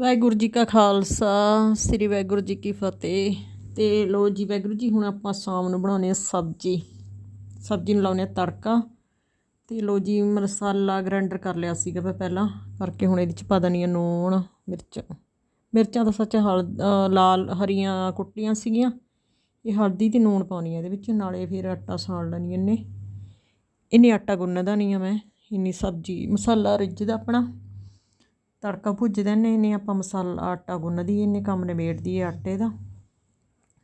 ਵਾਹਿਗੁਰੂ ਜੀ ਕਾ ਖਾਲਸਾ, ਸ੍ਰੀ ਵਾਹਿਗੁਰੂ ਜੀ ਕੀ ਫਤਿਹ। ਤੇ ਲੋ ਜੀ, ਵਾਹਿਗੁਰੂ ਜੀ, ਹੁਣ ਆਪਾਂ ਸ਼ਾਮ ਨੂੰ ਬਣਾਉਣੇ ਆ ਸਬਜੀ। ਸਬਜੀ ਨੂੰ ਲਾਉਣੇ ਆ ਤੜਕਾ। ਤੇ ਲੋ ਜੀ, ਮਸਾਲਾ ਗ੍ਰਾਈਂਡਰ ਕਰ ਲਿਆ ਸੀਗਾ ਮੈਂ ਪਹਿਲਾਂ, ਕਰਕੇ ਹੁਣ ਇਹਦੇ ਚ ਪਾ ਦਣੀ ਆ ਨੂਣ, ਮਿਰਚ। ਮਿਰਚਾਂ ਤਾਂ ਸੱਚ ਹਲ ਲਾਲ, ਹਰੀਆਂ ਕੁੱਟੀਆਂ ਸੀਗੀਆਂ। ਇਹ ਹਲਦੀ ਤੇ ਨੂਣ ਪਾਉਣੀ ਆ ਇਹਦੇ ਵਿੱਚ, ਨਾਲੇ ਫਿਰ ਆਟਾ ਸਾਣ ਲੈਣੀ ਇਹਨੇ। ਇਹਨੇ ਆਟਾ ਗੁੰਨਦਾ ਨਹੀਂ ਆ ਮੈਂ, ਇੰਨੀ ਸਬਜੀ, ਮਸਾਲਾ ਰਿੱਝਦਾ ਆਪਣਾ। ਤੜਕਾ ਭੁੱਜ ਨੇ ਨੇ ਆਪਾਂ ਮਸਾਲਾ, ਆਟਾ ਗੁੰਨਦੀ ਇਹਨੇ ਕੰਮ ਨਿਬੇੜਦੀ ਹੈ ਆਟੇ ਦਾ।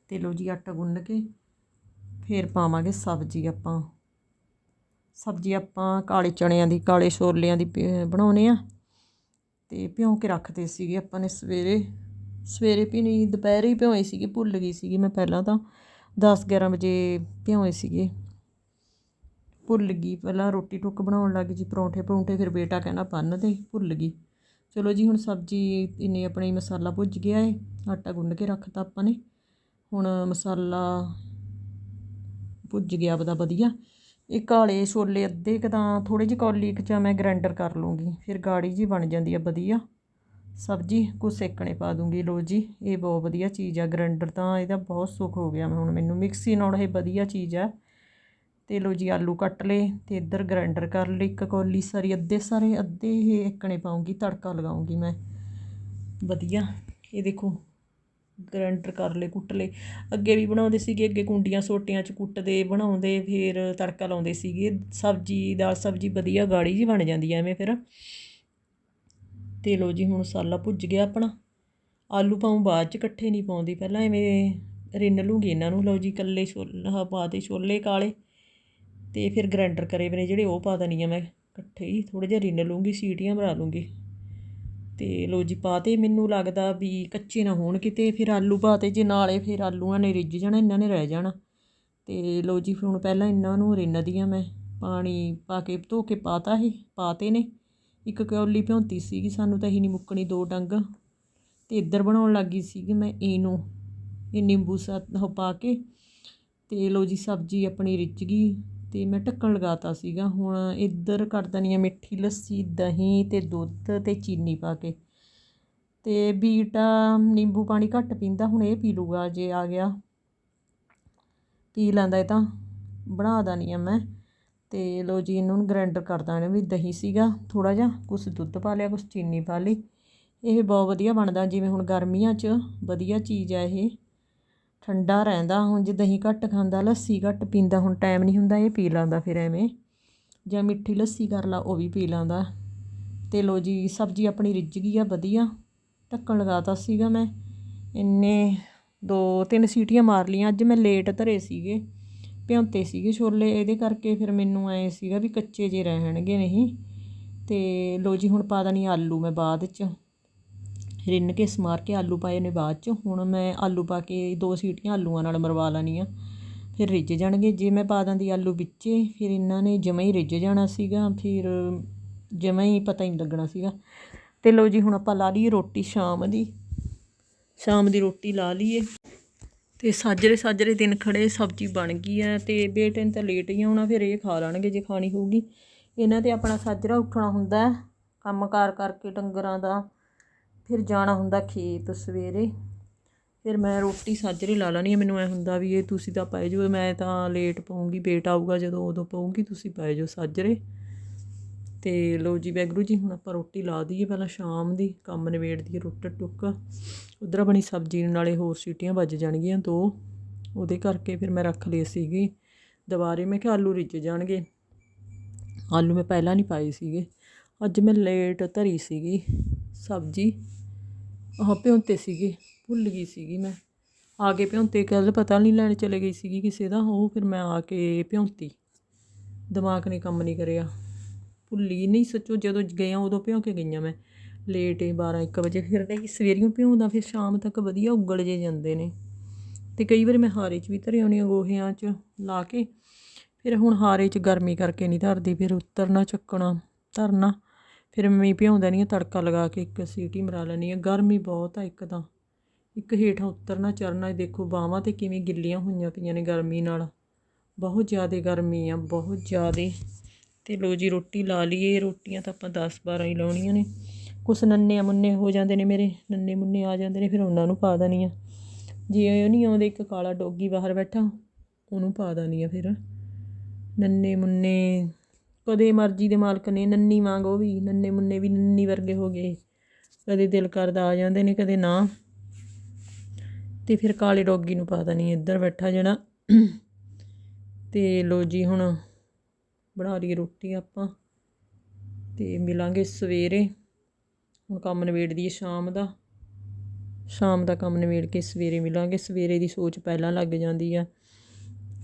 ਤੇ ਲੋ ਜੀ ਆਟਾ ਗੁੰਨ ਕੇ ਫਿਰ ਪਾਵਾਂਗੇ ਸਬਜ਼ੀ ਆਪਾਂ। ਸਬਜ਼ੀ ਆਪਾਂ ਕਾਲੇ ਚਣਿਆਂ ਦੀ, ਕਾਲੇ ਛੋਲਿਆਂ ਦੀ ਪ- ਬਣਾਉਣੇ ਆ। ਤੇ ਭਿਉਂ ਕੇ ਰੱਖਦੇ ਸੀਗੇ ਆਪਾਂ ਨੇ ਸਵੇਰੇ। ਸਵੇਰੇ ਵੀ ਨਹੀਂ, ਦੁਪਹਿਰੇ ਹੀ ਭਿਉਏ ਸੀਗੇ, ਭੁੱਲ ਗਈ ਸੀਗੀ ਮੈਂ ਪਹਿਲਾਂ ਤਾਂ। 10 11 ਵਜੇ ਭਿਉਏ ਸੀਗੇ। ਭੁੱਲ ਗਈ, ਪਹਿਲਾਂ ਰੋਟੀ ਟੁੱਕ ਬਣਾਉਣ ਲੱਗ ਜੀ ਪਰੌਂਠੇ ਪਰੌਂਠੇ ਫਿਰ ਬੇਟਾ ਕਹਿੰਦਾ ਬੰਨ ਦੇ, ਭੁੱਲ ਗਈ। ਚਲੋ ਜੀ, ਹੁਣ ਸਬਜ਼ੀ ਇੰਨੇ ਆਪਣੇ ਮਸਾਲਾ ਭੁੱਜ ਗਿਆ ਏ। ਆਟਾ ਗੁੰਨ ਕੇ ਰੱਖਤਾ ਆਪਾਂ ਨੇ। ਹੁਣ ਮਸਾਲਾ ਭੁੱਜ ਗਿਆ ਬਦਾ ਵਧੀਆ। ਇਹ ਕਾਲੇ ਛੋਲੇ ਅੱਧੇ ਕੁ ਤਾਂ ਥੋੜੇ ਜਿਹੇ ਕੌਲੀ ਕੁ ਚ ਮੈਂ ਗ੍ਰਾਈਂਡਰ ਕਰ ਲੂੰਗੀ ਫਿਰ ਗਾੜੀ ਜੀ ਬਣ ਜਾਂਦੀ ਆ ਵਧੀਆ। ਸਬਜ਼ੀ ਕੁਛ ਸੇਕਣੇ ਪਾ ਦੂੰਗੀ। ਲੋ ਜੀ, ਇਹ ਬਹੁਤ ਵਧੀਆ ਚੀਜ਼ ਆ। ਗ੍ਰਾਈਂਡਰ ਤਾਂ ਇਹਦਾ ਬਹੁਤ ਸੁੱਖ ਹੋ ਗਿਆ ਹੁਣ ਮੈਨੂੰ। ਮਿਕਸੀ ਨਾਲ ਇਹ ਵਧੀਆ ਚੀਜ਼ ਆ। ਤੇ ਲੋ ਜੀ ਆਲੂ ਕੱਟ ਲਏ ਤੇ ਇੱਧਰ ਗ੍ਰਾਈਂਡਰ ਕਰ ਲਈ ਇੱਕ ਕੌਲੀ ਸਾਰੀ, ਅੱਧੇ ਸਾਰੇ, ਅੱਧੇ ਇਹ ਇੱਕਣੇ ਪਾਉਂਗੀ, ਤੜਕਾ ਲਗਾਉਂਗੀ ਮੈਂ। ਵਧੀਆ। ਇਹ ਦੇਖੋ ਗ੍ਰਾਈਂਡਰ ਕਰ ਲਏ, ਕੁੱਟ ਲਏ। ਅੱਗੇ ਵੀ ਬਣਾਉਂਦੇ ਸੀਗੇ, ਅੱਗੇ ਕੁੰਡੀਆਂ ਸੋਟੀਆਂ 'ਚ ਕੁੱਟਦੇ, ਬਣਾਉਂਦੇ, ਫਿਰ ਤੜਕਾ ਲਾਉਂਦੇ ਸੀਗੇ। ਸਬਜ਼ੀ ਦਾਲ ਸਬਜ਼ੀ ਵਧੀਆ ਗਾੜੀ ਜੀ ਬਣ ਜਾਂਦੀ ਐ ਐਵੇਂ ਫਿਰ। ਤੇ ਲੋ ਜੀ ਹੁਣ ਮਸਾਲਾ ਭੁੱਜ ਗਿਆ ਆਪਣਾ। ਆਲੂ ਪਾਉਂ ਬਾਅਦ 'ਚ, ਇਕੱਠੇ ਨਹੀਂ ਪਾਉਂਦੀ। ਪਹਿਲਾਂ ਐਵੇਂ ਰਿੰਨ ਲੂੰਗੀ ਇਹਨਾਂ ਨੂੰ। ਲਓ ਜੀ ਇਕੱਲੇ ਛੋਲੇ ਪਾ ਦੇ ਛੋਲੇ ਕਾਲੇ। ਤੇ ਫਿਰ ਗ੍ਰਾਈਂਡਰ ਕਰੇ ਵੇ ਨੇ ਜਿਹੜੇ ਉਹ ਪਾ ਦੇਣੀ ਆ ਮੈਂ ਇਕੱਠੇ ਹੀ ਥੋੜੇ ਜਿਹਾ ਰਿੰਨ ਲੂੰਗੀ, ਸੀਟੀਆਂ ਬਣਾ ਲੂੰਗੀ। ਤੇ ਲੋ ਜੀ ਪਾਤੇ ਮੈਨੂੰ ਲੱਗਦਾ ਵੀ ਕੱਚੇ ਨਾ ਹੋਣ ਕਿਤੇ, ਫਿਰ ਆਲੂ ਪਾਤੇ ਜੇ ਨਾਲੇ ਫਿਰ ਆਲੂਆਂ ਨੇ ਰਿੱਝ ਜਾਣਾ, ਇਹਨਾਂ ਨੇ ਰਹਿ ਜਾਣਾ। ਤੇ ਲੋ ਜੀ, ਫਿਰ ਹੁਣ ਪਹਿਲਾਂ ਇਹਨਾਂ ਨੂੰ ਰਿੰਨਦੀ ਆ ਮੈਂ ਪਾਣੀ ਪਾ ਕੇ ਧੋ ਕੇ ਪਾਤਾ ਇਹ ਪਾਤੇ ਨੇ। ਇੱਕ ਕੌਲੀ ਭਿਉਂਤੀ ਸੀਗੀ, ਸਾਨੂੰ ਤਾਂ ਇਹ ਨਹੀਂ ਮੁੱਕਣੀ ਦੋ ਡੰਗ ਤੇ ਇੱਧਰ ਬਣਾਉਣ ਲੱਗੀ ਸੀਗੀ ਮੈਂ ਇਹਨੂੰ, ਇਹ ਨਿੰਬੂ ਸਾ ਪਾ ਕੇ। ਤੇ ਲੋ ਜੀ, ਸਬਜ਼ੀ ਆਪਣੀ ਰਿੱਝ ਗਈ। ਤੇ ਮੈਂ ਢੱਕਣ ਲਗਾਤਾ ਸੀਗਾ। ਹੁਣ ਇੱਧਰ ਕਰ ਦਣੀ ਆ ਮਿੱਠੀ ਲੱਸੀ, ਦਹੀਂ ਤੇ ਦੁੱਧ ਤੇ ਚੀਨੀ ਪਾ ਕੇ। ਤੇ ਬੀਟਾ ਨਿੰਬੂ ਪਾਣੀ ਘੱਟ ਪੀਂਦਾ, ਹੁਣ ਇਹ ਪੀ ਲੂਗਾ ਜੇ ਆ ਗਿਆ। ਪੀ ਲੈਂਦਾ ਇਹ ਤਾਂ, ਬਣਾ ਦਣੀ ਆ ਮੈਂ। ਤੇ ਲੋ ਜੀ, ਇਹਨੂੰ ਗ੍ਰਾਈਂਡਰ ਕਰ ਦਾਣੇ ਵੀ ਦਹੀਂ ਸੀਗਾ ਥੋੜਾ ਜਿਹਾ ਕੁਛ ਦੁੱਧ ਪਾ ਲਿਆ, ਕੁਛ ਚੀਨੀ ਪਾ ਲਈ। ਇਹ ਬਹੁਤ ਵਧੀਆ ਬਣਦਾ, ਜਿਵੇਂ ਹੁਣ ਗਰਮੀਆਂ 'ਚ ਵਧੀਆ ਚੀਜ਼ ਆ ਇਹ। ਠੰਡਾ ਰਹਿੰਦਾ, ਹੁਣ ਜੇ ਦਹੀਂ ਘੱਟ ਖਾਂਦਾ, ਲੱਸੀ ਘੱਟ ਪੀਂਦਾ, ਹੁਣ ਟਾਈਮ ਨਹੀਂ ਹੁੰਦਾ ਇਹ ਪੀ ਲੈਂਦਾ ਫਿਰ ਐਵੇਂ। ਜਾਂ ਮਿੱਠੀ ਲੱਸੀ ਕਰ ਲਾ, ਉਹ ਵੀ ਪੀ ਲੈਂਦਾ। ਤੇ ਲੋ ਜੀ, ਸਬਜ਼ੀ ਆਪਣੀ ਰਿੱਝ ਗਈ ਆ, ਵਧੀਆ। ਢੱਕਣ ਲਗਾਤਾ ਸੀਗਾ ਮੈਂ। ਇੰਨੇ ਦੋ ਤਿੰਨ ਸੀਟੀਆਂ ਮਾਰ ਲੀਆਂ ਅੱਜ ਮੈਂ ਲੇਟ ਧਰੇ ਸੀਗੇ, ਭਿਉਂਤੇ ਸੀਗੇ ਛੋਲੇ। ਇਹਦੇ ਕਰਕੇ ਫਿਰ ਮੈਨੂੰ ਐ ਸੀਗਾ ਵੀ ਕੱਚੇ ਜੇ ਰਹਿਣਗੇ ਨਹੀਂ। ਤੇ ਲੋ ਜੀ, ਹੁਣ ਪਾ ਦਣੀ ਆਲੂ ਮੈਂ ਬਾਅਦ ਚ। ਰਿੰਨ ਕੇ ਸਮਾਰ ਕੇ ਆਲੂ ਪਾਏ ਨੇ ਬਾਅਦ ਚ। ਹੁਣ ਮੈਂ ਆਲੂ ਪਾ ਕੇ ਦੋ ਸੀਟੀਆਂ ਆਲੂਆਂ ਨਾਲ ਮਰਵਾ ਲੈਣੀਆਂ ਫਿਰ ਰਿੱਝ ਜਾਣਗੇ। ਜੇ ਮੈਂ ਪਾ ਦਾਂਦੀ ਆਲੂ ਵਿੱਚੇ, ਫਿਰ ਇਹਨਾਂ ਨੇ ਜਮਾਂ ਹੀ ਰਿੱਝ ਜਾਣਾ ਸੀਗਾ। ਫਿਰ ਜਮਾਂ ਹੀ ਪਤਾ ਹੀ ਨਹੀਂ ਲੱਗਣਾ ਸੀਗਾ। ਤੇ ਲਓ ਜੀ, ਹੁਣ ਆਪਾਂ ਲਾ ਲਈਏ ਰੋਟੀ ਸ਼ਾਮ ਦੀ। ਸ਼ਾਮ ਦੀ ਰੋਟੀ ਲਾ ਲਈਏ। ਤੇ ਸਾਜਰੇ ਸਾਜਰੇ ਦਿਨ ਖੜੇ ਸਬਜ਼ੀ ਬਣ ਗਈ ਹੈ ਤੇ ਬੇਟੇ ਨੇ ਤਾਂ ਲੇਟ ਹੀ ਆਉਣਾ, ਫਿਰ ਇਹ ਖਾ ਲੈਣਗੇ ਜੇ ਖਾਣੀ ਹੋਊਗੀ। ਇਹਨਾਂ ਤੇ ਆਪਣਾ ਸਾਜਰਾ ਉੱਠਣਾ ਹੁੰਦਾ ਹੈ ਕੰਮ ਕਾਰ ਕਰਕੇ ਡੰਗਰਾਂ ਦਾ ਫਿਰ ਜਾਣਾ ਹੁੰਦਾ ਖੇਤ ਸਵੇਰੇ। ਫਿਰ ਮੈਂ ਰੋਟੀ ਸਾਜਰੇ ਲਾ ਲੈਣੀ ਮੈਨੂੰ ਐ ਹੁੰਦਾ ਵੀ ਇਹ ਤੁਸੀਂ ਤਾਂ ਪੈ ਜਾਓ। ਮੈਂ ਤਾਂ ਲੇਟ ਪਊਂਗੀ ਬੇਟਾ ਆਊਗਾ ਜਦੋਂ ਉਦੋਂ ਪਾਉਂਗੀ, ਤੁਸੀਂ ਪੈ ਜਾਓ ਸਾਜਰੇ। ਤੇ ਲੋ ਜੀ ਵੈਗਰੂ ਜੀ, ਹੁਣ ਆਪਾਂ ਰੋਟੀ ਲਾ ਦਈਏ ਪਹਿਲਾਂ ਸ਼ਾਮ ਦੀ, ਕੰਮ ਨਿਬੇੜ ਦਈਏ ਰੋਟੀ ਟੁੱਕ। ਉਧਰ ਬਣੀ ਸਬਜ਼ੀ ਨਾਲੇ ਹੋਰ ਸੀਟੀਆਂ ਵੱਜ ਜਾਣਗੀਆਂ ਦੋ। ਉਹਦੇ ਕਰਕੇ ਫਿਰ ਮੈਂ ਰੱਖ ਲਈ ਸੀਗੀ। ਦੁਬਾਰੇ ਮੈਂ ਕਿਹਾ ਆਲੂ ਰਿੱਝ ਜਾਣਗੇ। ਆਲੂ ਮੈਂ ਪਹਿਲਾਂ ਨਹੀਂ ਪਾਏ ਸੀਗੇ। ਅੱਜ ਮੈਂ ਲੇਟ ਧਰੀ ਸੀਗੀ। ਸਬਜ਼ੀ। ਆਹ ਭਿਉਂਤੇ ਸੀਗੇ, ਭੁੱਲ ਗਈ ਸੀਗੀ ਮੈਂ। ਆ ਕੇ ਭਿਉਂਤੇ ਕੱਲ ਪਤਾ ਨਹੀਂ ਲੈਣ ਚਲੇ ਗਈ ਸੀਗੀ ਕਿਸੇ ਦਾ, ਉਹ ਫਿਰ ਮੈਂ ਆ ਕੇ ਭਿਉਂਤੀ। ਦਿਮਾਗ ਨੇ ਕੰਮ ਨਹੀਂ ਕਰਿਆ। ਭੁੱਲੀ ਨਹੀਂ ਸੱਚੋ, ਜਦੋਂ ਗਈਆਂ ਉਦੋਂ ਭਿਉਂ ਕੇ ਗਈਆਂ ਮੈਂ। ਲੇਟ ਹੀ 12 1 ਵਜੇ ਫਿਰ ਨਹੀਂ ਸਵੇਰੀਓ ਭਿਉਂਦਾ ਫਿਰ ਸ਼ਾਮ ਤੱਕ ਵਧੀਆ ਉਗਲ ਜੇ ਜਾਂਦੇ ਨੇ। ਤੇ ਕਈ ਵਾਰੀ ਮੈਂ ਹਾਰੇ 'ਚ ਵੀ ਧਰੇ ਆਉਣੀ ਗੋਹਿਆਂ 'ਚ ਲਾ ਕੇ। ਫਿਰ ਹੁਣ ਹਾਰੇ 'ਚ ਗਰਮੀ ਕਰਕੇ ਨਹੀਂ ਧਰਦੀ, ਫਿਰ ਉਤਰਨਾ, ਚੱਕਣਾ, ਧਰਨਾ। ਫਿਰ ਮੈਂ ਭਿਉਂਦਾ ਨਹੀਂ ਤੜਕਾ ਲਗਾ ਕੇ ਇੱਕ ਸੀਟੀ ਮਰਾ ਲੈਣੀ ਆ। ਗਰਮੀ ਬਹੁਤ ਆ ਇੱਕ ਤਾਂ ਇੱਕ ਹੇਠਾਂ ਉਤਰਨਾ ਚੜਨਾ ਦੇਖੋ ਬਾਹਾਂ ਤੇ ਕਿਵੇਂ ਗਿੱਲੀਆਂ ਹੋਈਆਂ ਪਈਆਂ ਨੇ ਗਰਮੀ ਨਾਲ। ਬਹੁਤ ਜ਼ਿਆਦਾ ਗਰਮੀ ਆ, ਬਹੁਤ ਜ਼ਿਆਦਾ। ਤੇ ਲੋ ਜੀ, ਰੋਟੀ ਲਾ ਲਈਏ। ਰੋਟੀਆਂ ਤਾਂ ਆਪਾਂ 10 12 ਹੀ ਲਾਉਣੀਆਂ ਨੇ। ਕੁਛ ਨੰਨੇ ਮੁੰਨੇ ਹੋ ਜਾਂਦੇ ਨੇ ਮੇਰੇ। ਨੰਨੇ ਮੁੰਨੇ ਆ ਜਾਂਦੇ ਨੇ, ਫਿਰ ਉਹਨਾਂ ਨੂੰ ਪਾ ਦੇਣੀ ਆ। ਜੇ ਉਹ ਨਹੀਂ ਆਉਂਦੇ, ਇੱਕ ਕਾਲਾ ਡੋਗੀ ਬਾਹਰ ਬੈਠਾ, ਉਹਨੂੰ ਪਾ ਦੇਣੀ ਆ ਫਿਰ। ਨੰਨੇ ਮੁੰਨੇ ਕਦੇ ਮਰਜ਼ੀ ਦੇ ਮਾਲਕ ਨੇ ਨੰਨੀ ਵਾਂਗ ਉਹ ਵੀ ਨੰਨੇ ਮੁੰਨੇ ਵੀ ਨੰਨੀ ਵਰਗੇ ਹੋ ਗਏ। ਕਦੇ ਦਿਲ ਕਰਦਾ ਆ ਜਾਂਦੇ ਨੇ, ਕਦੇ ਨਾ। ਤੇ ਫਿਰ ਕਾਲੇ ਡੋਗੀ ਨੂੰ ਪਤਾ ਨਹੀਂ ਇੱਧਰ ਬੈਠਾ ਜਿਹੜਾ ਤੇ ਲੋ ਜੀ ਹੁਣ ਬਣਾ ਲਈ ਰੋਟੀ ਆਪਾਂ। ਤੇ ਮਿਲਾਂਗੇ ਸਵੇਰੇ। ਹੁਣ ਕੰਮ ਨਿਬੇੜ ਦਈਏ ਸ਼ਾਮ ਦਾ। ਸ਼ਾਮ ਦਾ ਕੰਮ ਨਿਬੇੜ ਕੇ ਸਵੇਰੇ ਮਿਲਾਂਗੇ। ਸਵੇਰੇ ਦੀ ਸੋਚ ਪਹਿਲਾਂ ਲੱਗ ਜਾਂਦੀ ਆ।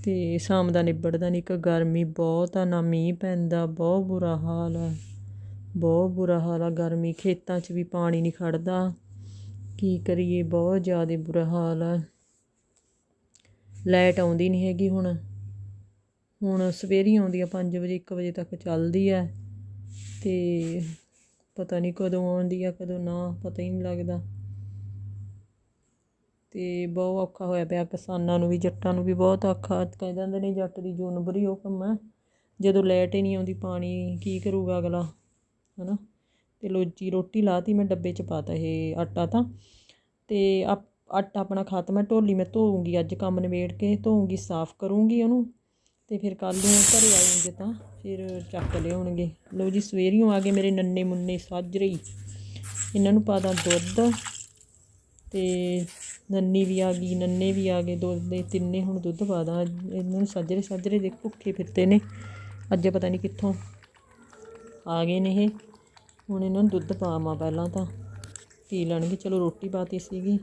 ਅਤੇ ਸ਼ਾਮ ਦਾ ਨਿਬੜਦਾ ਨਹੀਂ ਇੱਕ ਗਰਮੀ ਬਹੁਤ ਆ, ਨਾ ਮੀਂਹ ਪੈਂਦਾ, ਬਹੁਤ ਬੁਰਾ ਹਾਲ ਆ। ਬਹੁਤ ਬੁਰਾ ਹਾਲ ਆ, ਗਰਮੀ ਖੇਤਾਂ 'ਚ ਵੀ ਪਾਣੀ ਨਹੀਂ ਖੜਦਾ। ਕੀ ਕਰੀਏ, ਬਹੁਤ ਜ਼ਿਆਦਾ ਬੁਰਾ ਹਾਲ ਆ। ਲਾਈਟ ਆਉਂਦੀ ਨਹੀਂ ਹੈਗੀ ਹੁਣ। ਹੁਣ ਸਵੇਰੀ ਆਉਂਦੀ ਆ 5 ਵਜੇ 1 ਵਜੇ ਤੱਕ ਚੱਲਦੀ ਆ। ਤੇ ਪਤਾ ਨਹੀਂ ਕਦੋਂ ਆਉਂਦੀ ਆ, ਕਦੋਂ ਨਾ, ਪਤਾ ਹੀ ਨਹੀਂ ਲੱਗਦਾ। ਅਤੇ ਬਹੁਤ ਔਖਾ ਹੋਇਆ ਪਿਆ ਕਿਸਾਨਾਂ ਨੂੰ ਵੀ, ਜੱਟਾਂ ਨੂੰ ਵੀ ਬਹੁਤ ਔਖਾ। ਕਹਿ ਦਿੰਦੇ ਨੇ ਜੱਟ ਦੀ ਜੂਨ ਬੁਰੀ ਉਹ ਕੰਮ ਹੈ। ਜਦੋਂ ਲਾਈਟ ਹੀ ਨਹੀਂ ਆਉਂਦੀ, ਪਾਣੀ ਕੀ ਕਰੂਗਾ ਅਗਲਾ ਹੈ ਹਨਾ? ਤੇ ਲੋਜੀ ਰੋਟੀ ਲਾਤੀ, ਮੈਂ ਡੱਬੇ 'ਚ ਪਾਤਾ ਇਹ ਆਟਾ ਤਾਂ। ਅਤੇ ਆਪ- ਆਟਾ ਆਪਣਾ ਖਤਮ ਹੈ, ਢੋਲੀ ਮੈਂ ਧੋਉਂਗੀ ਅੱਜ ਕੰਮ ਨਿਬੇੜ ਕੇ ਧੋਉਂਗੀ ਸਾਫ਼ ਕਰੂੰਗੀ ਉਹਨੂੰ। ਅਤੇ ਫਿਰ ਕੱਲ ਨੂੰ ਘਰੇ ਆਉਂਗੇ ਤਾਂ ਫਿਰ ਚੱਕ ਲਿਆਉਣਗੇ ਲਓ ਜੀ, ਸਵੇਰੀਓ ਆ ਗਏ ਮੇਰੇ ਨੰਨੇ ਮੁੰਨੇ ਸਾਜਰੇ ਹੀ ਇਹਨਾਂ ਨੂੰ ਪਾਦਾ ਦੁੱਧ ਅਤੇ ਨੰਨੀ ਵੀ ਆ ਗਈ, ਨੰਨੇ ਵੀ ਆ ਗਏ, ਦੋ ਦੇ ਤਿੰਨੇ ਹੁਣ ਦੁੱਧ ਪਾਦਾ ਇਹਨਾਂ ਨੂੰ ਸਾਜਰੇ ਸਾਜਰੇ ਦੇ ਭੁੱਖੇ ਫਿਰਦੇ ਨੇ। ਅੱਜ ਪਤਾ ਨਹੀਂ ਕਿੱਥੋਂ ਆ ਗਏ ਨੇ ਇਹ। ਹੁਣ ਇਹਨਾਂ ਨੂੰ ਦੁੱਧ ਪਾਵਾਂ ਪਹਿਲਾਂ ਤਾਂ। ਪੀ ਲੈਣਗੇ। ਚਲੋ ਰੋਟੀ ਪਾਤੀ ਸੀਗੀ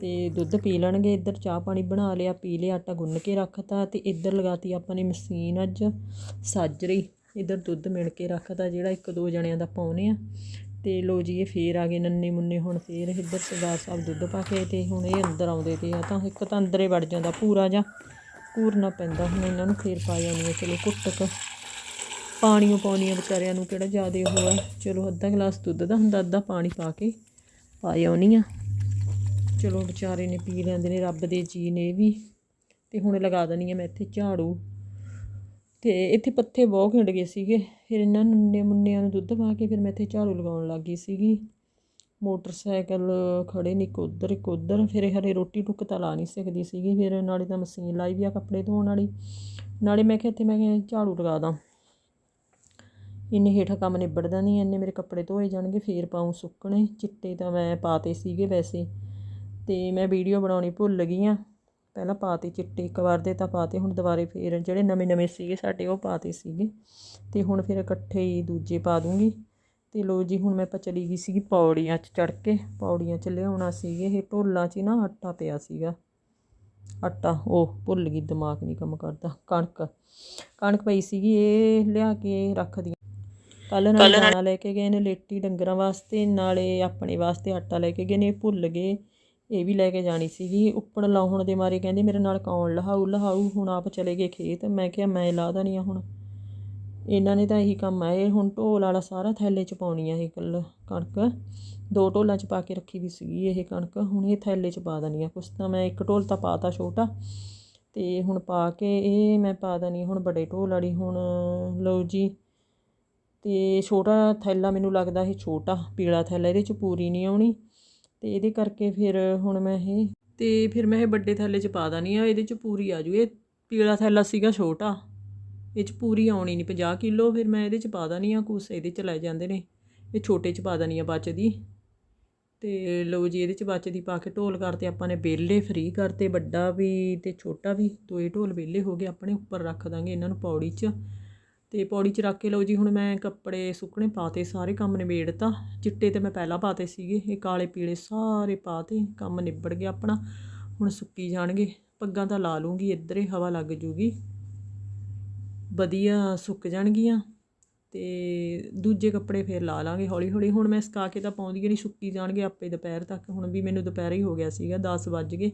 ਤੇ ਦੁੱਧ ਪੀ ਲੈਣਗੇ। ਇੱਧਰ ਚਾਹ ਪਾਣੀ ਬਣਾ ਲਿਆ, ਪੀ ਲਿਆ, ਆਟਾ ਗੁੰਨ ਕੇ ਰੱਖਤਾ ਤੇ ਇੱਧਰ ਲਗਾਤੀ ਆਪਾਂ ਨੇ ਮਸ਼ੀਨ ਅੱਜ ਸਾਜਰੀ। ਇੱਧਰ ਦੁੱਧ ਮਿਣ ਕੇ ਰੱਖਤਾ ਜਿਹੜਾ ਇੱਕ ਦੋ ਜਣਿਆਂ ਦਾ ਪਾਉਨੇ ਆ। ਤੇ ਲੋ ਜੀ, ਇਹ ਫੇਰ ਆ ਗਏ ਨੰਨੇ ਮੁੰਨੇ, ਹੁਣ ਫੇਰ ਇੱਧਰ ਸਰਦਾਰ ਸਾਹਿਬ ਦੁੱਧ ਪਾ ਕੇ ਤੇ ਹੁਣ ਇਹ ਅੰਦਰ ਆਉਂਦੇ ਤੇ ਆ। ਤਾਂ ਇੱਕ ਤਾਂ ਅੰਦਰੇ ਵੜ ਜਾਂਦਾ ਪੂਰਾ ਜਾਂ ਘੂਰਨਾ ਪੈਂਦਾ। ਹੁਣ ਇਹਨਾਂ ਨੂੰ ਫੇਰ ਪਾ ਜਾਂਦੀ ਆ ਚਲੋ ਘੁੱਟ ਪਾਣੀ ਪਾਣੀਓ ਪਾਉਣੀ ਆ ਵਿਚਾਰਿਆਂ ਨੂੰ ਕਿਹੜਾ ਜ਼ਿਆਦਾ ਉਹ ਆ ਚਲੋ ਅੱਧਾ ਗਲਾਸ ਦੁੱਧ ਦਾ ਹੁੰਦਾ, ਅੱਧਾ ਪਾਣੀ ਪਾ ਕੇ ਪਾ ਆਉਣੀ ਆ। ਚਲੋ ਵਿਚਾਰੇ ਨੇ ਪੀ ਲੈਂਦੇ ਨੇ, ਰੱਬ ਦੇ ਜੀ ਨੇ ਇਹ ਵੀ। ਤੇ ਹੁਣ ਲਗਾ ਦਣੀ ਆ ਮੈਂ ਇੱਥੇ ਝਾੜੂ। ਤੇ ਇੱਥੇ ਪੱਥੇ ਬਹੁਤ ਖਿੰਡ ਗਏ ਸੀਗੇ। ਫਿਰ ਇਹਨਾਂ ਨੰਨੇ ਮੁੰਨਿਆਂ ਨੂੰ ਦੁੱਧ ਪਾ ਕੇ ਫਿਰ ਮੈਂ ਇੱਥੇ ਝਾੜੂ ਲਗਾਉਣ ਲੱਗ ਗਈ ਸੀਗੀ। ਮੋਟਰਸਾਈਕਲ ਖੜੇ ਨੇ ਇੱਕ ਉੱਧਰ ਇੱਕ ਉੱਧਰ। ਫਿਰ ਹਰੇ ਰੋਟੀ ਟੁੱਕ ਤਾਂ ਲਾ ਨਹੀਂ ਸਕਦੀ ਸੀਗੀ। ਫਿਰ ਨਾਲੇ ਤਾਂ ਮਸ਼ੀਨ ਲਾਈ ਵੀ ਆ ਕੱਪੜੇ ਧੋਣ ਵਾਲੀ। ਨਾਲੇ ਮੈਂ ਕਿਹਾ ਇੱਥੇ ਮੈਂ ਕਿਹਾ ਝਾੜੂ ਲਗਾ ਦਾਂ। ਇੰਨੇ ਹੇਠਾਂ ਕੰਮ ਨਿਬੜਦਾ ਨਹੀਂ, ਇੰਨੇ ਮੇਰੇ ਕੱਪੜੇ ਧੋਏ ਜਾਣਗੇ, ਫੇਰ ਪਾਉਂ ਸੁੱਕਣੇ। ਚਿੱਟੇ ਤਾਂ ਮੈਂ ਪਾਤੇ ਸੀਗੇ ਵੈਸੇ। ਤੇ ਮੈਂ ਵੀਡੀਓ ਬਣਾਉਣੀ ਭੁੱਲ ਗਈ ਆ। ਪਹਿਲਾਂ ਪਾਤੇ ਚਿੱਟੇ ਇੱਕ ਵਾਰ ਦੇ ਤਾਂ ਪਾਤੇ ਹੁਣ ਦੁਬਾਰੇ ਫੇਰ ਜਿਹੜੇ ਨਵੇਂ ਨਵੇਂ ਸੀਗੇ ਸਾਡੇ ਉਹ ਪਾਤੇ ਸੀਗੇ। ਤੇ ਹੁਣ ਫਿਰ ਇਕੱਠੇ ਹੀ ਦੂਜੇ ਪਾ ਦੂੰਗੀ। ਤੇ ਲੋ ਜੀ ਹੁਣ ਮੈਂ ਪ ਚਲੀ ਗਈ ਸੀਗੀ ਪੌੜੀਆਂ 'ਚ ਚੜ ਕੇ। ਪੌੜੀਆਂ 'ਚ ਲਿਆਉਣਾ ਸੀਗੇ ਇਹ ਢੋਲਾਂ 'ਚ ਨਾ ਆਟਾ ਪਿਆ ਸੀਗਾ। ਆਟਾ ਉਹ ਭੁੱਲ ਗਈ ਦਿਮਾਗ ਨਹੀਂ ਕੰਮ ਕਰਦਾ। ਕਣਕ ਕਣਕ ਪਈ ਸੀਗੀ ਇਹ ਲਿਆ ਕੇ ਰੱਖ ਦੀ ਕੱਲ ਨਾਲ ਦਾਣਾ ਲੈ ਕੇ ਗਏ ਨੇ ਲੇਟੀ ਡੰਗਰਾਂ ਵਾਸਤੇ ਨਾਲੇ ਆਪਣੇ ਵਾਸਤੇ ਆਟਾ ਲੈ ਕੇ ਗਏ ਨੇ ਭੁੱਲ ਗਏ। ਇਹ ਵੀ ਲੈ ਕੇ ਜਾਣੀ ਸੀਗੀ ਉੱਪੜ ਲਾਉਣ ਦੇ ਮਾਰੇ ਕਹਿੰਦੇ ਮੇਰੇ ਨਾਲ ਕੌਣ ਲਹਾਊ ਲਹਾਊ, ਹੁਣ ਆਪ ਚਲੇ ਗਏ ਖੇਤ, ਮੈਂ ਕਿਹਾ ਮੈਂ ਲਾ ਦੇਣੀ ਆ ਹੁਣ। ਇਹਨਾਂ ਨੇ ਤਾਂ ਇਹੀ ਕੰਮ ਆ, ਇਹ ਹੁਣ ਢੋਲ ਵਾਲਾ ਸਾਰਾ ਥੈਲੇ 'ਚ ਪਾਉਣੀ ਆ ਇਹ ਕੱਲ ਕਣਕ। ਦੋ ਢੋਲਾਂ 'ਚ ਪਾ ਕੇ ਰੱਖੀ ਵੀ ਸੀਗੀ ਇਹ ਕਣਕ, ਹੁਣ ਇਹ ਥੈਲੇ 'ਚ ਪਾ ਦੇਣੀ ਆ। ਕੁਛ ਤਾਂ ਮੈਂ ਇੱਕ ਢੋਲ ਤਾਂ ਪਾਤਾ ਛੋਟਾ, ਤੇ ਹੁਣ ਪਾ ਕੇ ਇਹ ਮੈਂ ਪਾ ਦੇਣੀ ਹੁਣ ਵੱਡੇ ਢੋਲ ਵਾਲੀ ਹੁਣ, ਲਓ ਜੀ। ਤੇ ਛੋਟਾ ਥੈਲਾ ਮੈਨੂੰ ਲੱਗਦਾ ਇਹ ਛੋਟਾ, ਪੀਲਾ ਥੈਲਾ, ਇਹਦੇ 'ਚ ਪੂਰੀ ਨਹੀਂ ਆਉਣੀ। ਤੇ ਇਹਦੇ ਕਰਕੇ ਫਿਰ ਹੁਣ ਮੈਂ ਇਹ ਤੇ ਫਿਰ ਮੈਂ ਇਹ ਵੱਡੇ ਥੈਲੇ 'ਚ ਪਾ ਦਾਨੀ ਆ, ਇਹਦੇ 'ਚ ਪੂਰੀ ਆ ਜੂ। ਇਹ ਪੀਲਾ ਥੈਲਾ ਸੀਗਾ ਛੋਟਾ। ਇਹ 'ਚ ਪੂਰੀ ਆਉਣੀ ਨਹੀਂ 50 ਕਿਲੋ। ਫਿਰ ਮੈਂ ਇਹਦੇ 'ਚ ਪਾ ਦਾਨੀ ਆ ਕੁਛ, ਇਹਦੇ 'ਚ ਲੈ ਜਾਂਦੇ ਨੇ। ਇਹ ਛੋਟੇ 'ਚ ਪਾ ਦਾਨੀ ਆ ਬਚਦੀ। ਤੇ ਲਓ ਜੀ, ਇਹਦੇ 'ਚ ਬਚਦੀ ਪਾ ਕੇ ਢੋਲ ਕਰਤੇ ਆਪਾਂ ਨੇ ਬੇਲੇ, ਫ੍ਰੀ ਕਰਤੇ ਵੱਡਾ ਵੀ ਤੇ ਛੋਟਾ ਵੀ। ਦੋ ਇਹ ਢੋਲ ਬੇਲੇ ਹੋ ਗਏ, ਆਪਣੇ ਉੱਪਰ ਰੱਖ ਦਾਂਗੇ ਇਹਨਾਂ ਨੂੰ ਪੌੜੀ 'ਚ। ਤੇ ਪੌੜੀ 'ਚ ਰੱਖ ਕੇ ਲਓ ਜੀ, ਹੁਣ ਮੈਂ ਕੱਪੜੇ ਸੁੱਕਣੇ ਪਾਤੇ, ਸਾਰੇ ਕੰਮ ਨਿਬੇੜਤਾ। ਚਿੱਟੇ ਤੇ ਮੈਂ ਪਹਿਲਾਂ ਪਾਤੇ ਸੀਗੇ, ਇਹ ਕਾਲੇ ਪੀਲੇ ਸਾਰੇ ਪਾਤੇ, ਕੰਮ ਨਿਬੜ ਗਿਆ ਆਪਣਾ। ਹੁਣ ਸੁੱਕੀ ਜਾਣਗੇ, ਪੱਗਾਂ ਤਾਂ ਲਾ ਲੂੰਗੀ, ਇੱਧਰੇ ਹਵਾ ਲੱਗ ਜੂਗੀ। ਵਧੀਆ ਸੁੱਕ ਜਾਣਗੀਆਂ ਤੇ ਦੂਜੇ ਕੱਪੜੇ ਫੇਰ ਲਾ ਲਾਂਗੇ ਹੌਲੀ ਹੌਲੀ ਹੁਣ ਮੈਂ ਸੁਕਾ ਕੇ ਤਾਂ ਪਾਉਂਦੀ ਨਹੀਂ ਸੁੱਕੀ ਜਾਣਗੇ ਆਪੇ ਦੁਪਹਿਰ ਤੱਕ। ਹੁਣ ਵੀ ਮੈਨੂੰ ਦੁਪਹਿਰ ਹੀ ਹੋ ਗਿਆ ਸੀਗਾ 10 ਵੱਜ ਗਏ।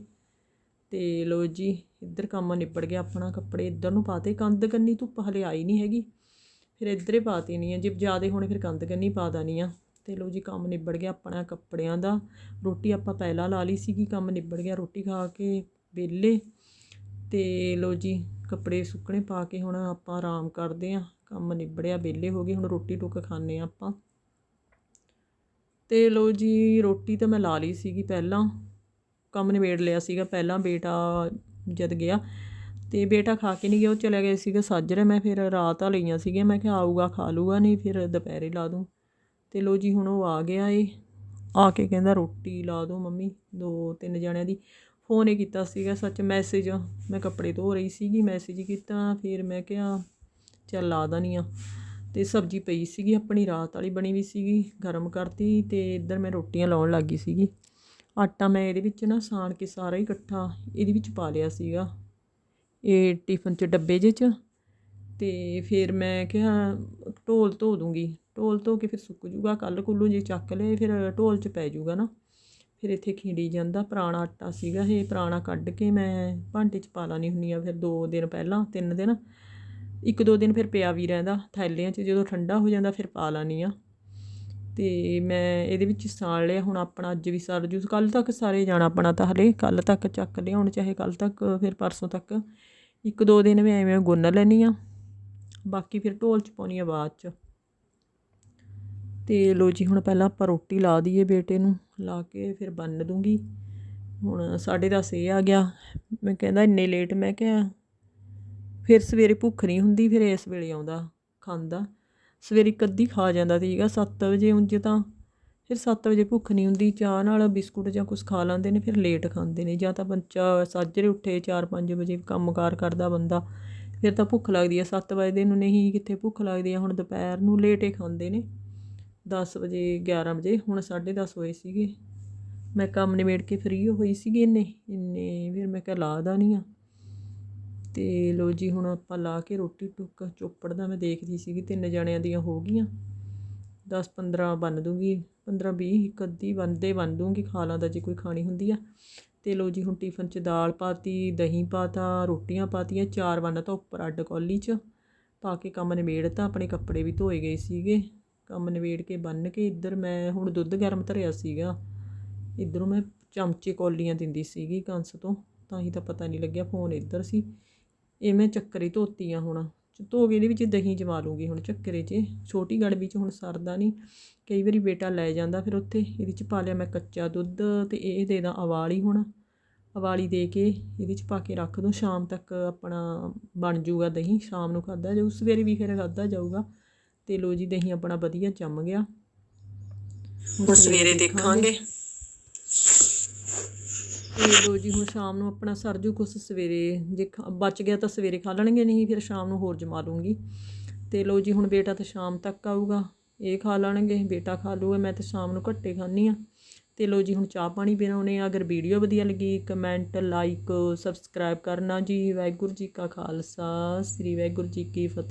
ਤੇ ਲੋ ਜੀ ਇੱਧਰ ਕੰਮ ਨਿਬੜ ਗਿਆ ਆਪਣਾ ਕੱਪੜੇ ਇੱਧਰ ਨੂੰ ਪਾਤੇ, ਕੰਧ ਕੰਨੀ ਧੁੱਪ ਹਲੇ ਆਈ ਨਹੀਂ ਹੈਗੀ। ਫਿਰ ਇੱਧਰੇ ਪਾ ਦੇਣੀ ਆ, ਜੇ ਜ਼ਿਆਦੇ ਹੋਣੇ ਫਿਰ ਕੰਧ ਕੰਨੀ ਪਾ ਦੇਣੀ ਆ। ਤੇ ਲੋ ਜੀ ਕੰਮ ਨਿਬੜ ਗਿਆ ਆਪਣਾ ਕੱਪੜਿਆਂ ਦਾ। ਰੋਟੀ ਆਪਾਂ ਪਹਿਲਾਂ ਲਾ ਲਈ ਸੀਗੀ, ਕੰਮ ਨਿਬੜ ਗਿਆ ਰੋਟੀ ਖਾ ਕੇ ਵਿਹਲੇ। ਤੇ ਲੋ ਜੀ ਕੱਪੜੇ ਸੁੱਕਣੇ ਪਾ ਕੇ ਹੁਣ ਆਪਾਂ ਆਰਾਮ ਕਰਦੇ ਆਂ। ਕੰਮ ਨਿਬੜਿਆ, ਵਿਹਲੇ ਹੋ ਗਏ, ਹੁਣ ਰੋਟੀ ਟੁੱਕ ਖਾਣੇ ਆ ਆਪਾਂ। ਤੇ ਲੋ ਜੀ ਰੋਟੀ ਤਾਂ ਮੈਂ ਲਾ ਲਈ ਸੀਗੀ ਪਹਿਲਾਂ। ਕੰਮ ਨਿਬੇੜ ਲਿਆ ਸੀਗਾ ਪਹਿਲਾਂ, ਬੇਟਾ ਜਦ ਗਿਆ। ਤੇ ਬੇਟਾ ਖਾ ਕੇ ਨਹੀਂ ਗਿਆ, ਉਹ ਚਲਾ ਗਏ ਸੀਗਾ ਸਾਜਰੇ। ਮੈਂ ਫਿਰ ਰਾਤ ਆ ਲਈਆਂ ਸੀਗੀਆਂ। ਮੈਂ ਕਿਹਾ, ਆਊਗਾ, ਖਾ ਲੂਗਾ ਨਹੀਂ ਫਿਰ ਦੁਪਹਿਰੇ ਲਾ ਦੂੰ। ਤੇ ਲੋ ਜੀ, ਹੁਣ ਉਹ ਆ ਗਿਆ ਏ। ਆ ਕੇ ਕਹਿੰਦਾ, ਰੋਟੀ ਲਾ ਦੋ ਮੰਮੀ, ਦੋ ਤਿੰਨ ਜਣਿਆਂ ਦੀ। ਫੋਨ ਹੀ ਕੀਤਾ ਸੀਗਾ, ਸੱਚ ਮੈਸੇਜ। ਮੈਂ ਕੱਪੜੇ ਧੋ ਰਹੀ ਸੀਗੀ, ਮੈਸੇਜ ਕੀਤਾ। ਫਿਰ ਮੈਂ ਕਿਹਾ, ਚੱਲ ਲਾ ਦਨੀ ਆ। ਤੇ ਸਬਜ਼ੀ ਪਈ ਸੀਗੀ, ਆਪਣੀ ਰਾਤ ਵਾਲੀ ਬਣੀ ਵੀ ਸੀਗੀ, ਗਰਮ ਕਰਤੀ। ਤੇ ਇੱਧਰ ਮੈਂ ਰੋਟੀਆਂ ਲਾਉਣ ਲੱਗੀ ਸੀਗੀ। ਆਟਾ ਮੈਂ ਇਹਦੇ ਵਿੱਚ ਨਾ ਸਾਣ ਕੇ ਸਾਰਾ ਹੀ ਇਕੱਠਾ ਇਹਦੇ ਵਿੱਚ ਪਾ ਲਿਆ ਸੀਗਾ। ਇਹ ਟਿਫਨ ਚ ਡੱਬੇ ਜਿਹੇ ਚ। ਤੇ ਫਿਰ ਮੈਂ ਕਿਹਾ ਢੋਲ ਧੋ ਦੂੰਗੀ। ਢੋਲ ਧੋ ਕੇ ਫਿਰ ਸੁੱਕ ਜੂਗਾ ਕੱਲ ਕੁੱਲੂ ਜੇ ਚੱਕ ਲਏ, ਫਿਰ ਢੋਲ ਚ ਪੈ ਜੂਗਾ ਨਾ। ਫਿਰ ਇੱਥੇ ਖਿੰਡੀ ਜਾਂਦਾ, ਪੁਰਾਣਾ ਆਟਾ ਸੀਗਾ ਇਹ, ਪੁਰਾਣਾ ਕੱਢ ਕੇ ਮੈਂ ਭਾਂਡੇ ਚ ਪਾ ਲਾਣੀ ਹੁੰਨੀ ਆ ਫਿਰ ਦੋ ਦਿਨ ਪਹਿਲਾਂ, ਤਿੰਨ ਦਿਨ। ਇੱਕ ਦੋ ਦਿਨ ਫਿਰ ਪਿਆ ਵੀ ਰਹਿੰਦਾ, ਥੈਲਿਆਂ 'ਚ ਜਦੋਂ ਠੰਡਾ ਹੋ ਜਾਂਦਾ ਫਿਰ ਪਾ ਲਾਣੀ ਆ ਤੇ ਮੈਂ ਇਹਦੇ ਵਿੱਚ ਸਾੜ ਲਿਆ, ਹੁਣ ਆਪਣਾ ਅੱਜ ਵੀ ਸਾਰਾ ਜੂਸ ਕੱਲ ਤੱਕ ਸਾਰੇ ਜਾਣਾ ਆਪਣਾ ਤਾਂ ਹਲੇ ਕੱਲ ਤੱਕ ਚੱਕ ਲਿਆਉਣ, ਚਾਹੇ ਕੱਲ ਤੱਕ, ਫਿਰ ਪਰਸੋਂ ਤੱਕ। ਇੱਕ ਦੋ ਦਿਨ ਮੈਂ ਐਵੇਂ ਗੁੰਨ ਲੈਣੀ ਆ ਬਾਕੀ ਫਿਰ ਢੋਲ 'ਚ ਪਾਉਣੀ ਆ ਬਾਅਦ 'ਚ। ਤੇ ਲੋ ਜੀ, ਹੁਣ ਪਹਿਲਾਂ ਆਪਾਂ ਰੋਟੀ ਲਾ ਦਈਏ ਬੇਟੇ ਨੂੰ, ਲਾ ਕੇ ਫਿਰ ਬੰਨ ਦੂੰਗੀ। ਹੁਣ 10:30 ਇਹ ਆ ਗਿਆ। ਮੈਂ ਕਹਿੰਦਾ ਇੰਨੇ ਲੇਟ ਮੈਂ ਕਿਹਾ, ਫਿਰ ਸਵੇਰੇ ਭੁੱਖ ਨਹੀਂ ਹੁੰਦੀ, ਫਿਰ ਇਸ ਵੇਲੇ ਆਉਂਦਾ ਖਾਂਦਾ। ਸਵੇਰੇ ਇੱਕ ਅੱਧੀ ਖਾ ਜਾਂਦਾ ਸੀਗਾ 7 ਵਜੇ ਉਂਝ ਤਾਂ। ਫਿਰ 7 ਵਜੇ ਭੁੱਖ ਨਹੀਂ ਹੁੰਦੀ, ਚਾਹ ਨਾਲ ਬਿਸਕੁਟ ਜਾਂ ਕੁਝ ਖਾ ਲੈਂਦੇ ਨੇ, ਫਿਰ ਲੇਟ ਖਾਂਦੇ ਨੇ। ਜਾਂ ਤਾਂ ਬੱਚਾ ਸਾਜਰੇ ਉੱਠੇ 4-5 ਵਜੇ ਕੰਮਕਾਰ ਕਰਦਾ ਬੰਦਾ, ਫਿਰ ਤਾਂ ਭੁੱਖ ਲੱਗਦੀ ਹੈ 7 ਵਜੇ ਨੂੰ ਨਹੀਂ ਕਿੱਥੇ ਭੁੱਖ ਲੱਗਦੀ ਹੈ ਹੁਣ ਦੁਪਹਿਰ ਨੂੰ ਲੇਟੇ ਖਾਂਦੇ ਨੇ। 10 ਵਜੇ 11 ਵਜੇ, ਹੁਣ 10:30 ਹੋਏ ਸੀਗੇ। ਮੈਂ ਕੰਮ ਨਿਬੇੜ ਕੇ ਫਰੀ ਹੋਈ ਸੀਗੀ ਇੰਨੇ ਇੰਨੇ, ਫਿਰ ਮੈਂ ਕਿਹਾ ਲਾ ਦਾ ਨਹੀਂ ਆ। ਤੇ ਲੋ ਜੀ, ਹੁਣ ਆਪਾਂ ਲਾ ਕੇ ਰੋਟੀ ਟੁੱਕ ਚੋਪੜ ਦਾ ਮੈਂ ਦੇਖਦੀ ਸੀਗੀ, ਤਿੰਨ ਜਣਿਆਂ ਦੀਆਂ ਹੋ ਗਈਆਂ। 10 15 ਬੰਨ ਦੂੰਗੀ 15 20 ਇੱਕ ਅੱਧੀ ਬੰਦੇ ਬੰਨ ਦੂੰਗੀ, ਖਾ ਲਾਂ ਦਾ ਜੇ ਕੋਈ ਖਾਣੀ ਹੁੰਦੀ ਆ। ਤੇ ਲੋ ਜੀ, ਹੁਣ ਟਿਫਨ 'ਚ ਦਾਲ ਪਾਤੀ, ਦਹੀਂ ਪਾਤਾ, ਰੋਟੀਆਂ ਪਾਤੀਆਂ, ਚਾਰ ਬਣ ਤਾਂ ਉੱਪਰ ਅੱਡ ਕੌਲੀ 'ਚ। ਪਾ ਕੇ ਕੰਮ ਨਿਬੇੜਤਾ, ਆਪਣੇ ਕੱਪੜੇ ਵੀ ਧੋਏ ਗਏ ਸੀਗੇ। ਕੰਮ ਨਿਬੇੜ ਕੇ ਬੰਨ ਕੇ ਇੱਧਰ ਮੈਂ ਹੁਣ ਦੁੱਧ ਗਰਮ ਧਰਿਆ ਸੀਗਾ। ਇੱਧਰੋਂ ਮੈਂ ਚਮਚੇ ਕੌਲੀਆਂ ਦਿੰਦੀ ਸੀਗੀ ਕੰਸ ਤੋਂ। ਤਾਂ ਹੀ ਤਾਂ ਪਤਾ ਨਹੀਂ ਲੱਗਿਆ, ਫੋਨ ਇੱਧਰ ਸੀ। ਇਹ ਮੈਂ ਚੱਕਰੇ ਧੋਤੀਆਂ ਹੁਣ। ਧੋ ਕੇ ਇਹਦੇ ਵਿੱਚ ਦਹੀਂ ਜਮਾ ਲੂੰਗੀ ਹੁਣ ਚੱਕਰੇ 'ਚ। ਛੋਟੀ ਗੜਬੀ 'ਚ ਹੁਣ ਸਰਦਾ ਨਹੀਂ। ਕਈ ਵਾਰੀ ਬੇਟਾ ਲੈ ਜਾਂਦਾ ਫਿਰ ਉੱਥੇ। ਇਹਦੇ 'ਚ ਪਾ ਲਿਆ ਮੈਂ ਕੱਚਾ ਦੁੱਧ ਤੇ ਇਹ ਦੇ ਦਾਂ ਉਬਾਲੀ ਹੁਣ। ਉਬਾਲੀ ਦੇ ਕੇ ਇਹਦੇ 'ਚ ਪਾ ਕੇ ਰੱਖ ਦੂੰ। ਸ਼ਾਮ ਤੱਕ ਆਪਣਾ ਬਣ ਜੂਗਾ ਦਹੀਂ। ਸ਼ਾਮ ਨੂੰ ਖਾਦਾ ਜਾਊ। ਸਵੇਰੇ ਵੀ ਫਿਰ ਖਾਦਾ ਜਾਊਗਾ। ਤੇ ਲੋ ਜੀ ਦਹੀਂ ਆਪਣਾ ਵਧੀਆ ਜੰਮ ਗਿਆ। ਹੁਣ ਸਵੇਰੇ ਦੇਖਾਂਗੇ। ਤੇ ਲੋ ਜੀ, ਹੁਣ ਸ਼ਾਮ ਨੂੰ ਆਪਣਾ ਸਰਜੂ ਕੁਛ ਸਵੇਰੇ, ਜੇ ਖਾ- ਬਚ ਗਿਆ ਤਾਂ ਸਵੇਰੇ ਖਾ ਲੈਣਗੇ, ਨਹੀਂ ਫਿਰ ਸ਼ਾਮ ਨੂੰ ਹੋਰ ਜਮਾ ਲੂੰਗੀ ਤੇ ਲੋ ਜੀ, ਹੁਣ ਬੇਟਾ ਤਾਂ ਸ਼ਾਮ ਤੱਕ ਆਊਗਾ, ਇਹ ਖਾ ਲੈਣਗੇ, ਬੇਟਾ ਖਾ ਲੂਗਾ ਮੈਂ ਤਾਂ ਸ਼ਾਮ ਨੂੰ ਘੱਟੇ ਖਾਂਦੀ ਆ ਤੇ ਲੋ ਜੀ, ਹੁਣ ਚਾਹ ਪਾਣੀ ਬਣਾਉਣੇ ਆ ਅਗਰ ਵੀਡੀਓ ਵਧੀਆ ਲੱਗੀ, ਕਮੈਂਟ, ਲਾਈਕ, ਸਬਸਕ੍ਰਾਈਬ ਕਰਨਾ ਜੀ, ਵਾਹਿਗੁਰੂ ਜੀ ਕਾ ਖਾਲਸਾ, ਸ੍ਰੀ ਵਾਹਿਗੁਰੂ ਜੀ ਕੀ ਫਤਿਹ।